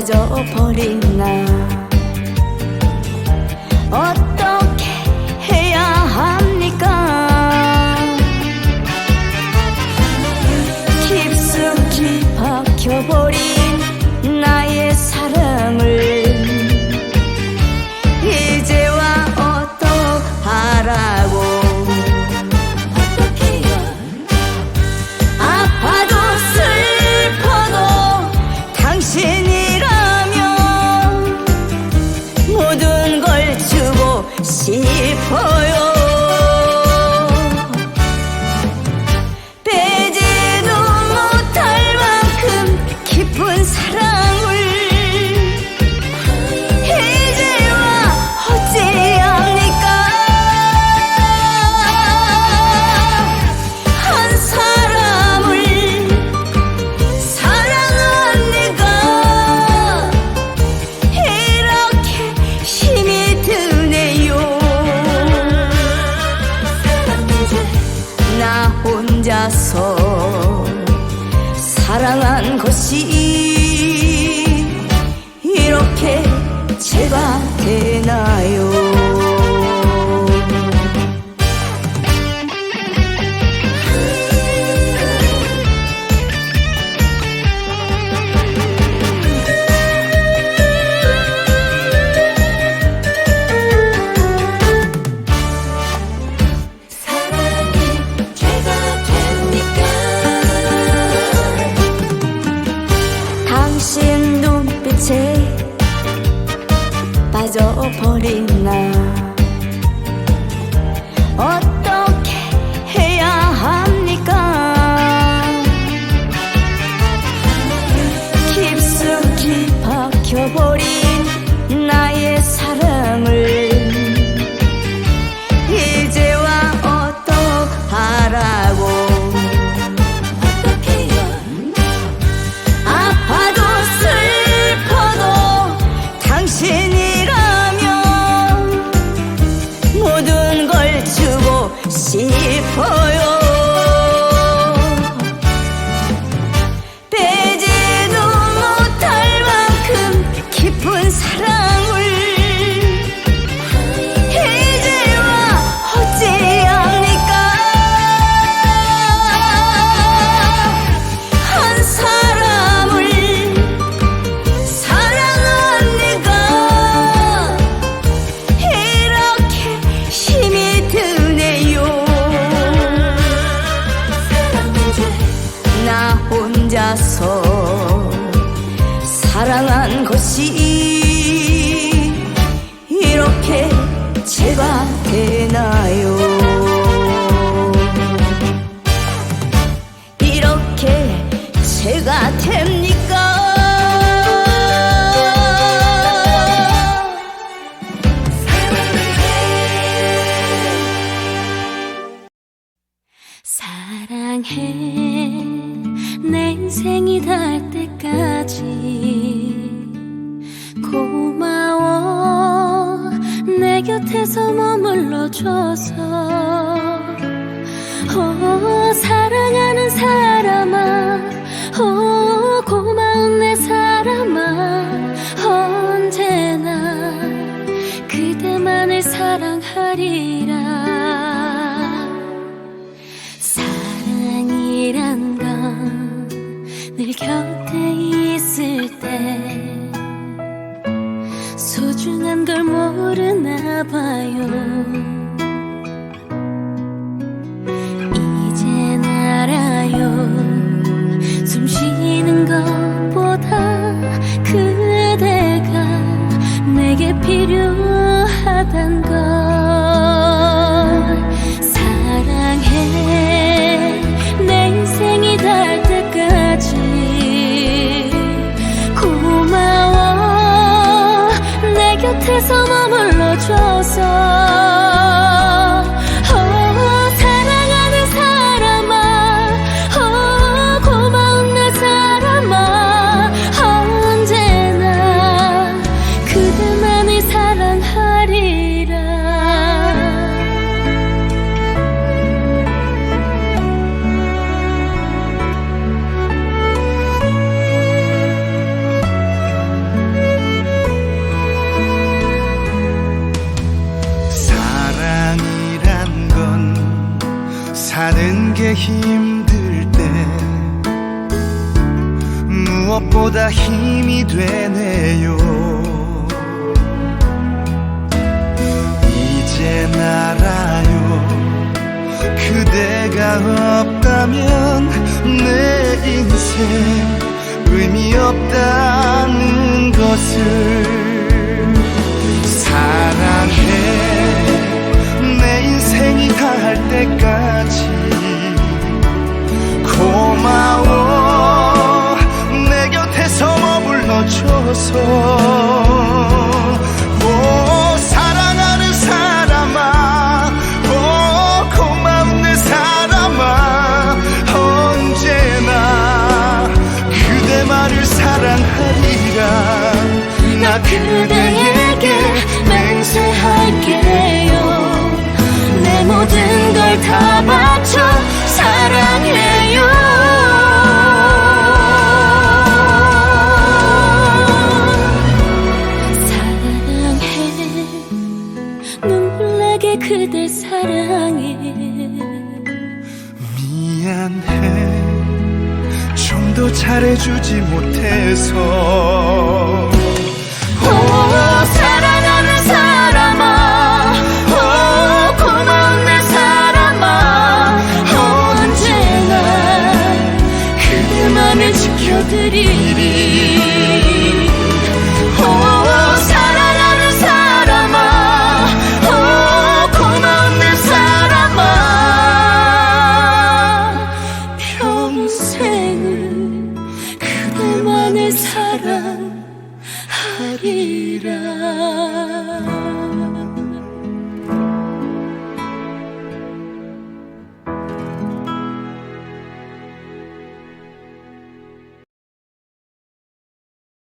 사라져버린 나. 어떻게 해야 합니까? 깊숙이 박혀버린 사랑한 것이 이렇게 제발 잊어버리나 어떤 나서 사랑한 것이 이렇게 죄가 되나요? 이렇게 죄가 됩니까? 사랑해 내 인생이 닿을 때까지 고마워. 내 곁에서 머물러줘서. 오 사랑하는 사람. 힘들 때 무엇보다 힘이 되네요. 이제 알아요. 그대가 없다면 내 인생 의미 없다는 것을 그대에게 맹세할게요. 내 모든 걸 다 바쳐 사랑해요. 사랑해. 눈물 나게 그댈 사랑해. 미안해. 좀 더 잘해주지 못해서 하리라.